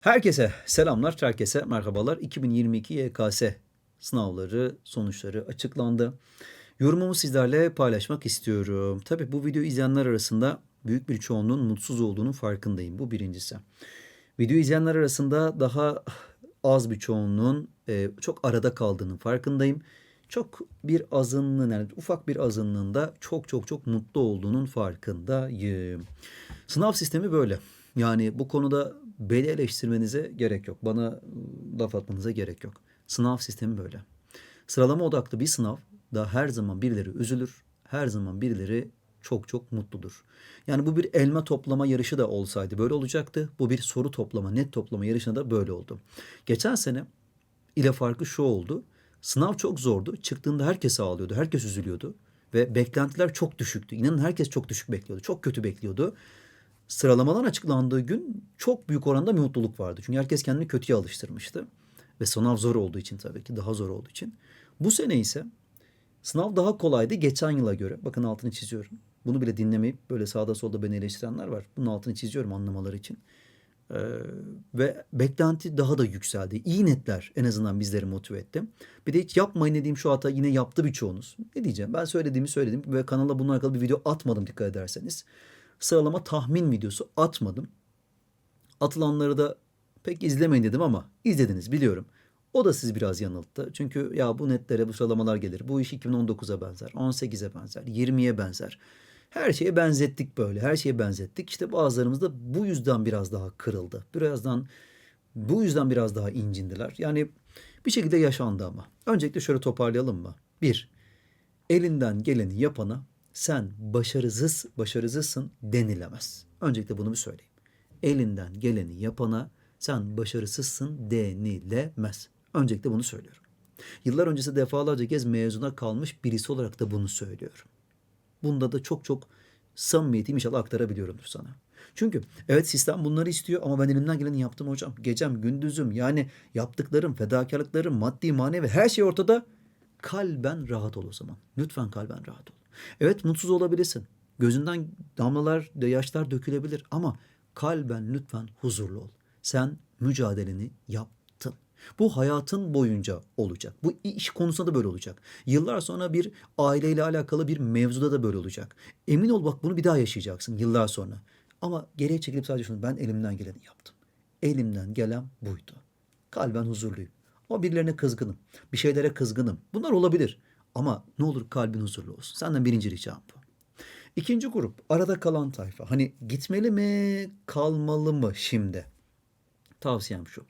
Herkese selamlar, herkese merhabalar. 2022 YKS sınavları sonuçları açıklandı. Yorumumu sizlerle paylaşmak istiyorum. Tabii bu videoyu izleyenler arasında büyük bir çoğunluğun mutsuz olduğunun farkındayım. Bu birincisi. Video izleyenler arasında daha az bir çoğunluğun e, çok arada kaldığının farkındayım. Çok bir azınlığın yani ufak bir azınlığında çok çok çok mutlu olduğunun farkındayım. Sınav sistemi böyle. Yani bu konuda beni eleştirmenize gerek yok. Bana ıı, laf atmanıza gerek yok. Sınav sistemi böyle. Sıralama odaklı bir sınav da her zaman birileri üzülür. Her zaman birileri çok çok mutludur. Yani bu bir elma toplama yarışı da olsaydı böyle olacaktı. Bu bir soru toplama, net toplama yarışında da böyle oldu. Geçen sene ile farkı şu oldu. Sınav çok zordu. Çıktığında herkes ağlıyordu. Herkes üzülüyordu. Ve beklentiler çok düşüktü. İnanın herkes çok düşük bekliyordu. Çok kötü bekliyordu. Sıralamadan açıklandığı gün çok büyük oranda mutluluk vardı. Çünkü herkes kendini kötüye alıştırmıştı. Ve sınav zor olduğu için tabii ki daha zor olduğu için. Bu sene ise sınav daha kolaydı geçen yıla göre. Bakın altını çiziyorum. Bunu bile dinlemeyip böyle sağda solda beni eleştirenler var. Bunun altını çiziyorum anlamaları için. Ee, ve beklenti daha da yükseldi. İyi netler en azından bizleri motive etti. Bir de hiç yapmayın dediğim şu hata yine yaptı birçoğunuz. Ne diyeceğim? Ben söylediğimi söyledim ve kanala bununla alakalı bir video atmadım dikkat ederseniz. Sıralama tahmin videosu atmadım. Atılanları da pek izlemeyin dedim ama izlediniz biliyorum. O da sizi biraz yanılttı. Çünkü ya bu netlere bu sıralamalar gelir. Bu iş 2019'a benzer, 18'e benzer, 20'ye benzer. Her şeye benzettik böyle. Her şeye benzettik. İşte bazılarımız da bu yüzden biraz daha kırıldı. Birazdan bu yüzden biraz daha incindiler. Yani bir şekilde yaşandı ama. Öncelikle şöyle toparlayalım mı? Bir, elinden geleni yapana sen başarısız, başarısızsın denilemez. Öncelikle bunu bir söyleyeyim. Elinden geleni yapana sen başarısızsın denilemez. Öncelikle bunu söylüyorum. Yıllar öncesi defalarca kez mezuna kalmış birisi olarak da bunu söylüyorum. Bunda da çok çok samimiyeti inşallah aktarabiliyorumdur sana. Çünkü evet sistem bunları istiyor ama ben elimden geleni yaptım hocam. Gecem, gündüzüm yani yaptıklarım, fedakarlıklarım, maddi, manevi her şey ortada. Kalben rahat ol o zaman. Lütfen kalben rahat ol. Evet mutsuz olabilirsin. Gözünden damlalar, yaşlar dökülebilir ama kalben lütfen huzurlu ol. Sen mücadeleni yaptın. Bu hayatın boyunca olacak. Bu iş konusunda da böyle olacak. Yıllar sonra bir aileyle alakalı bir mevzuda da böyle olacak. Emin ol bak bunu bir daha yaşayacaksın yıllar sonra. Ama geriye çekilip sadece şunu ben elimden geleni yaptım. Elimden gelen buydu. Kalben huzurluyum. Ama birilerine kızgınım. Bir şeylere kızgınım. Bunlar olabilir. Ama ne olur kalbin huzurlu olsun. Senden birinci ricam bu. İkinci grup arada kalan tayfa. Hani gitmeli mi kalmalı mı şimdi? Tavsiyem şu.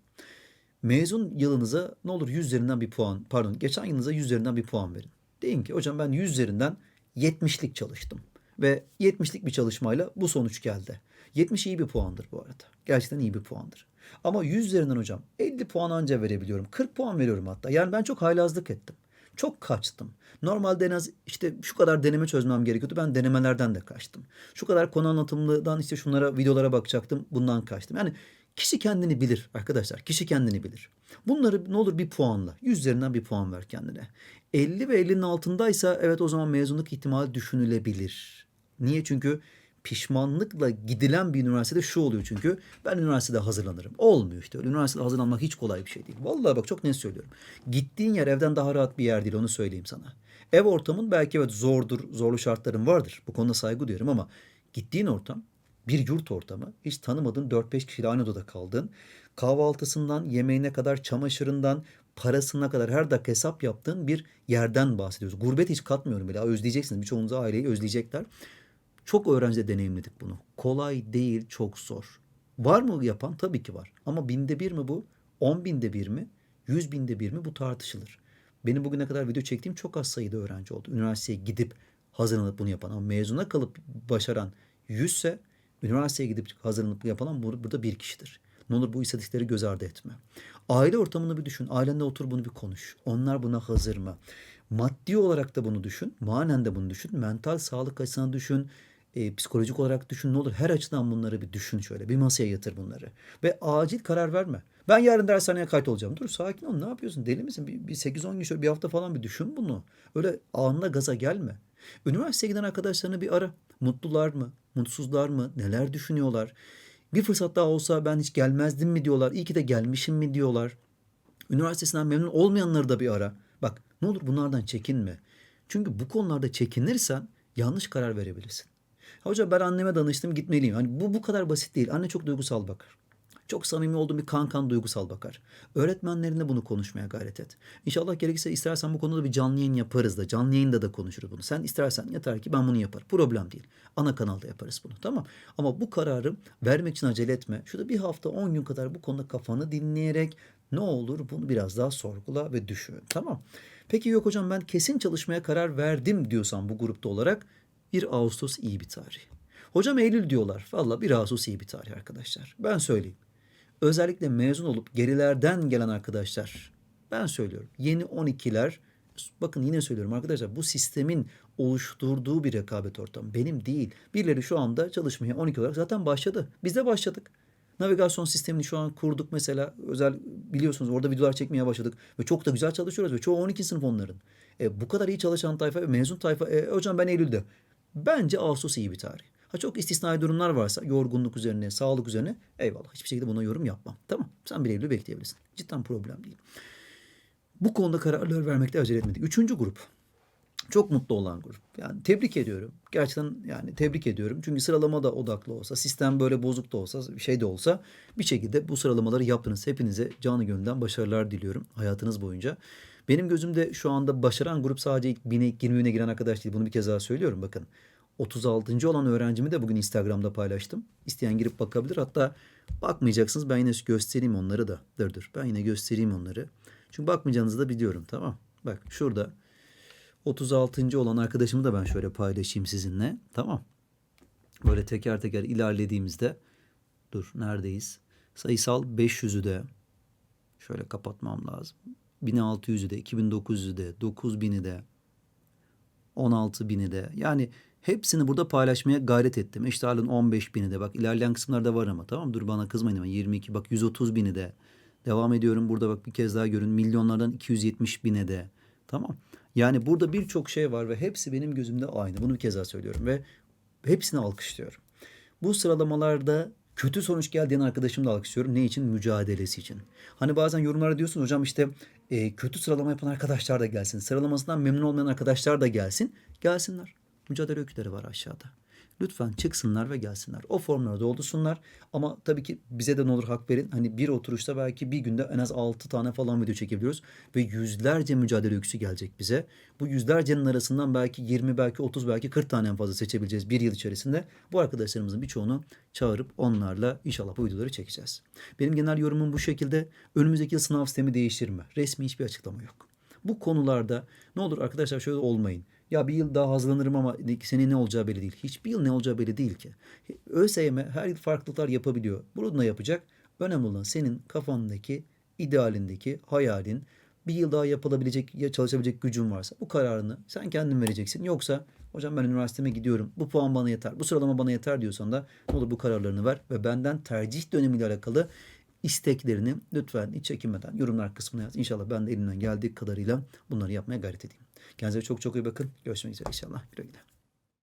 Mezun yılınıza ne olur 100 üzerinden bir puan pardon geçen yılınıza 100 üzerinden bir puan verin. Deyin ki hocam ben 100 üzerinden 70'lik çalıştım. Ve 70'lik bir çalışmayla bu sonuç geldi. 70 iyi bir puandır bu arada. Gerçekten iyi bir puandır. Ama 100 üzerinden hocam 50 puan anca verebiliyorum. 40 puan veriyorum hatta. Yani ben çok haylazlık ettim. Çok kaçtım. Normalde en az işte şu kadar deneme çözmem gerekiyordu. Ben denemelerden de kaçtım. Şu kadar konu anlatımından işte şunlara videolara bakacaktım. Bundan kaçtım. Yani kişi kendini bilir arkadaşlar. Kişi kendini bilir. Bunları ne olur bir puanla. 100 üzerinden bir puan ver kendine. 50 ve 50'nin altındaysa evet o zaman mezunluk ihtimali düşünülebilir. Niye? Çünkü pişmanlıkla gidilen bir üniversitede şu oluyor çünkü ben üniversitede hazırlanırım. Olmuyor işte. Üniversitede hazırlanmak hiç kolay bir şey değil. Vallahi bak çok net söylüyorum. Gittiğin yer evden daha rahat bir yer değil onu söyleyeyim sana. Ev ortamın belki evet zordur, zorlu şartların vardır. Bu konuda saygı duyuyorum ama gittiğin ortam bir yurt ortamı. Hiç tanımadığın 4-5 kişiyle aynı odada kaldın. Kahvaltısından, yemeğine kadar, çamaşırından, parasına kadar her dakika hesap yaptığın bir yerden bahsediyoruz. Gurbet hiç katmıyorum bile. Özleyeceksiniz. Birçoğunuz aileyi özleyecekler. Çok öğrencide deneyimledik bunu. Kolay değil, çok zor. Var mı yapan? Tabii ki var. Ama binde bir mi bu? On binde bir mi? Yüz binde bir mi? Bu tartışılır. Benim bugüne kadar video çektiğim çok az sayıda öğrenci oldu. Üniversiteye gidip hazırlanıp bunu yapan ama mezuna kalıp başaran yüzse üniversiteye gidip hazırlanıp yapan burada bir kişidir. Ne olur bu istatistikleri göz ardı etme. Aile ortamını bir düşün. Ailenle otur bunu bir konuş. Onlar buna hazır mı? Maddi olarak da bunu düşün. Manen de bunu düşün. Mental sağlık açısından düşün e, psikolojik olarak düşün ne olur her açıdan bunları bir düşün şöyle bir masaya yatır bunları ve acil karar verme. Ben yarın dershaneye kayıt olacağım. Dur sakin ol ne yapıyorsun deli misin? Bir, bir 8-10 gün şöyle bir hafta falan bir düşün bunu. Öyle anında gaza gelme. Üniversiteye giden arkadaşlarını bir ara. Mutlular mı? Mutsuzlar mı? Neler düşünüyorlar? Bir fırsat daha olsa ben hiç gelmezdim mi diyorlar. İyi ki de gelmişim mi diyorlar. Üniversitesinden memnun olmayanları da bir ara. Bak ne olur bunlardan çekinme. Çünkü bu konularda çekinirsen yanlış karar verebilirsin. Hocam ben anneme danıştım gitmeliyim. Hani bu bu kadar basit değil. Anne çok duygusal bakar. Çok samimi olduğum bir kankan duygusal bakar. Öğretmenlerine bunu konuşmaya gayret et. İnşallah gerekirse istersen bu konuda bir canlı yayın yaparız da. Canlı yayında da konuşuruz bunu. Sen istersen yeter ki ben bunu yaparım. Problem değil. Ana kanalda yaparız bunu tamam. Ama bu kararı vermek için acele etme. Şurada bir hafta 10 gün kadar bu konuda kafanı dinleyerek ne olur bunu biraz daha sorgula ve düşün. Tamam. Peki yok hocam ben kesin çalışmaya karar verdim diyorsan bu grupta olarak 1 Ağustos iyi bir tarih. Hocam Eylül diyorlar. Valla 1 Ağustos iyi bir tarih arkadaşlar. Ben söyleyeyim. Özellikle mezun olup gerilerden gelen arkadaşlar. Ben söylüyorum. Yeni 12'ler bakın yine söylüyorum arkadaşlar bu sistemin oluşturduğu bir rekabet ortamı. Benim değil. Birileri şu anda çalışmaya 12 olarak zaten başladı. Biz de başladık. Navigasyon sistemini şu an kurduk mesela. Özel biliyorsunuz orada videolar çekmeye başladık. Ve çok da güzel çalışıyoruz. Ve çoğu 12 sınıf onların. E, bu kadar iyi çalışan tayfa mezun tayfa. E, hocam ben Eylül'de. Bence Ağustos iyi bir tarih. Ha çok istisnai durumlar varsa yorgunluk üzerine, sağlık üzerine eyvallah. Hiçbir şekilde buna yorum yapmam. Tamam. Sen bir Eylül'ü bekleyebilirsin. Cidden problem değil. Bu konuda kararlar vermekte acele etmedik. Üçüncü grup. Çok mutlu olan grup. Yani tebrik ediyorum. Gerçekten yani tebrik ediyorum. Çünkü sıralama da odaklı olsa, sistem böyle bozuk da olsa, şey de olsa bir şekilde bu sıralamaları yaptınız. Hepinize canı gönülden başarılar diliyorum hayatınız boyunca. Benim gözümde şu anda başaran grup sadece ilk 1000'e 20 giren arkadaş değil. Bunu bir kez daha söylüyorum bakın. 36. olan öğrencimi de bugün Instagram'da paylaştım. İsteyen girip bakabilir. Hatta bakmayacaksınız ben yine göstereyim onları da. Dur dur ben yine göstereyim onları. Çünkü bakmayacağınızı da biliyorum tamam. Bak şurada 36. olan arkadaşımı da ben şöyle paylaşayım sizinle. Tamam. Böyle teker teker ilerlediğimizde dur neredeyiz? Sayısal 500'ü de şöyle kapatmam lazım. 1600'ü de, 2900'ü de, 9000'i de, 16000'i de. Yani hepsini burada paylaşmaya gayret ettim. Eşital'ın 15.000'i de. Bak ilerleyen kısımlarda var ama tamam Dur bana kızmayın ama 22 bak 130 bini de. Devam ediyorum burada bak bir kez daha görün. Milyonlardan 270 bine de. Tamam. Yani burada birçok şey var ve hepsi benim gözümde aynı. Bunu bir kez daha söylüyorum ve hepsini alkışlıyorum. Bu sıralamalarda kötü sonuç geldiğin arkadaşımı da alkışlıyorum. Ne için? Mücadelesi için. Hani bazen yorumlarda diyorsun hocam işte e, kötü sıralama yapan arkadaşlar da gelsin. Sıralamasından memnun olmayan arkadaşlar da gelsin. Gelsinler. Mücadele öyküleri var aşağıda. Lütfen çıksınlar ve gelsinler. O formları doldursunlar. Ama tabii ki bize de ne olur hak verin. Hani bir oturuşta belki bir günde en az 6 tane falan video çekebiliyoruz. Ve yüzlerce mücadele öyküsü gelecek bize. Bu yüzlercenin arasından belki 20, belki 30, belki 40 tane en fazla seçebileceğiz bir yıl içerisinde. Bu arkadaşlarımızın birçoğunu çağırıp onlarla inşallah bu videoları çekeceğiz. Benim genel yorumum bu şekilde. Önümüzdeki yıl sınav sistemi değişir mi? Resmi hiçbir açıklama yok. Bu konularda ne olur arkadaşlar şöyle olmayın. Ya bir yıl daha hazırlanırım ama senin ne olacağı belli değil. Hiçbir yıl ne olacağı belli değil ki. ÖSYM her yıl farklılıklar yapabiliyor. Bunu da yapacak. Önemli olan senin kafandaki, idealindeki, hayalin, bir yıl daha yapılabilecek ya çalışabilecek gücün varsa bu kararını sen kendin vereceksin. Yoksa hocam ben üniversiteme gidiyorum. Bu puan bana yeter. Bu sıralama bana yeter diyorsan da ne olur bu kararlarını ver ve benden tercih dönemiyle alakalı isteklerini lütfen hiç çekinmeden yorumlar kısmına yaz. İnşallah ben de elimden geldiği kadarıyla bunları yapmaya gayret edeyim. Kendinize çok çok iyi bakın. Görüşmek üzere inşallah. Güle güle.